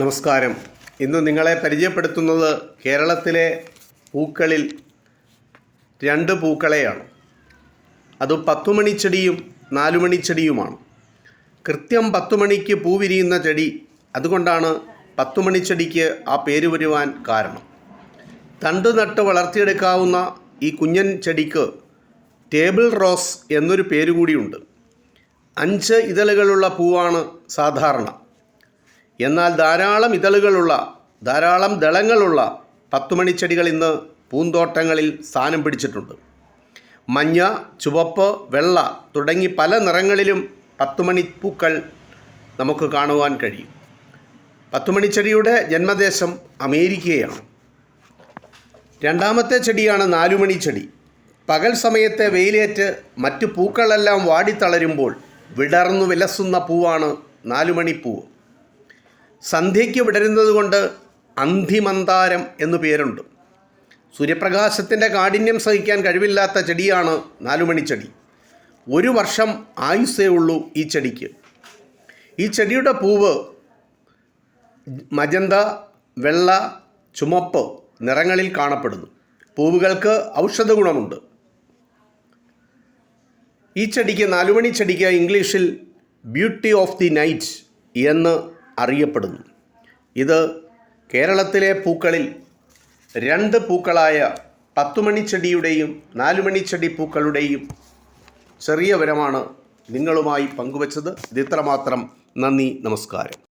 നമസ്കാരം. ഇന്ന് നിങ്ങളെ പരിചയപ്പെടുത്തുന്നത് കേരളത്തിലെ പൂക്കളിൽ രണ്ട് പൂക്കളെയാണ്. അത് പത്തുമണിച്ചെടിയും നാലുമണിച്ചെടിയുമാണ് കൃത്യം പത്തുമണിക്ക് പൂ വിരിയുന്ന ചെടി അതുകൊണ്ടാണ് പത്തുമണിച്ചെടിക്ക് ആ പേര് വരുവാൻ കാരണം. തണ്ട് നട്ട് വളർത്തിയെടുക്കാവുന്ന ഈ കുഞ്ഞൻ ചെടിക്ക് ടേബിൾ റോസ് എന്നൊരു പേര് കൂടിയുണ്ട് അഞ്ച് ഇതളുകളുള്ള പൂവാണ് സാധാരണ. എന്നാൽ ധാരാളം ഇതളുകളുള്ള ധാരാളം ദളങ്ങളുള്ള പത്തുമണിച്ചെടികൾ ഇന്ന് പൂന്തോട്ടങ്ങളിൽ സ്ഥാനം പിടിച്ചിട്ടുണ്ട്. മഞ്ഞ ചുവപ്പ് വെള്ള തുടങ്ങി പല നിറങ്ങളിലും പത്തുമണി പൂക്കൾ നമുക്ക് കാണുവാൻ കഴിയും. പത്തുമണിച്ചെടിയുടെ ജന്മദേശം അമേരിക്കയാണ്. രണ്ടാമത്തെ ചെടിയാണ് നാലുമണി ചെടി പകൽ സമയത്തെ വെയിലേറ്റ് മറ്റു പൂക്കളെല്ലാം വാടിത്തളരുമ്പോൾ വിടർന്നു വിലസുന്ന പൂവാണ് നാലുമണിപ്പൂവ് സന്ധ്യയ്ക്ക് വിടരുന്നത് കൊണ്ട് അന്തിമന്താരം എന്നു പേരുണ്ട്. സൂര്യപ്രകാശത്തിന്റെ കാഠിന്യം സഹിക്കാൻ കഴിവില്ലാത്ത ചെടിയാണ് നാലുമണിച്ചെടി ഒരു വർഷം ആയുസ്സേ ഉള്ളൂ ഈ ചെടിക്ക്. ഈ ചെടിയുടെ പൂവ് മജന്ത വെള്ള ചുമപ്പ് നിറങ്ങളിൽ കാണപ്പെടുന്നു. പൂവുകൾക്ക് ഔഷധ ഗുണമുണ്ട്. ഈ ചെടിക്ക് നാലുമണി ചെടിക്ക് ഇംഗ്ലീഷിൽ ബ്യൂട്ടി ഓഫ് ദി നൈറ്റ് എന്ന് അറിയപ്പെടുന്നു. ഇത് കേരളത്തിലെ പൂക്കളിൽ രണ്ട് പൂക്കളായ പത്തുമണിച്ചെടിയുടെയും നാലുമണിച്ചെടി പൂക്കളുടെയും ചെറിയ വരമാണ് നിങ്ങളുമായി പങ്കുവച്ചത്. ഇത് ഇത്രമാത്രം. നന്ദി നമസ്കാരം.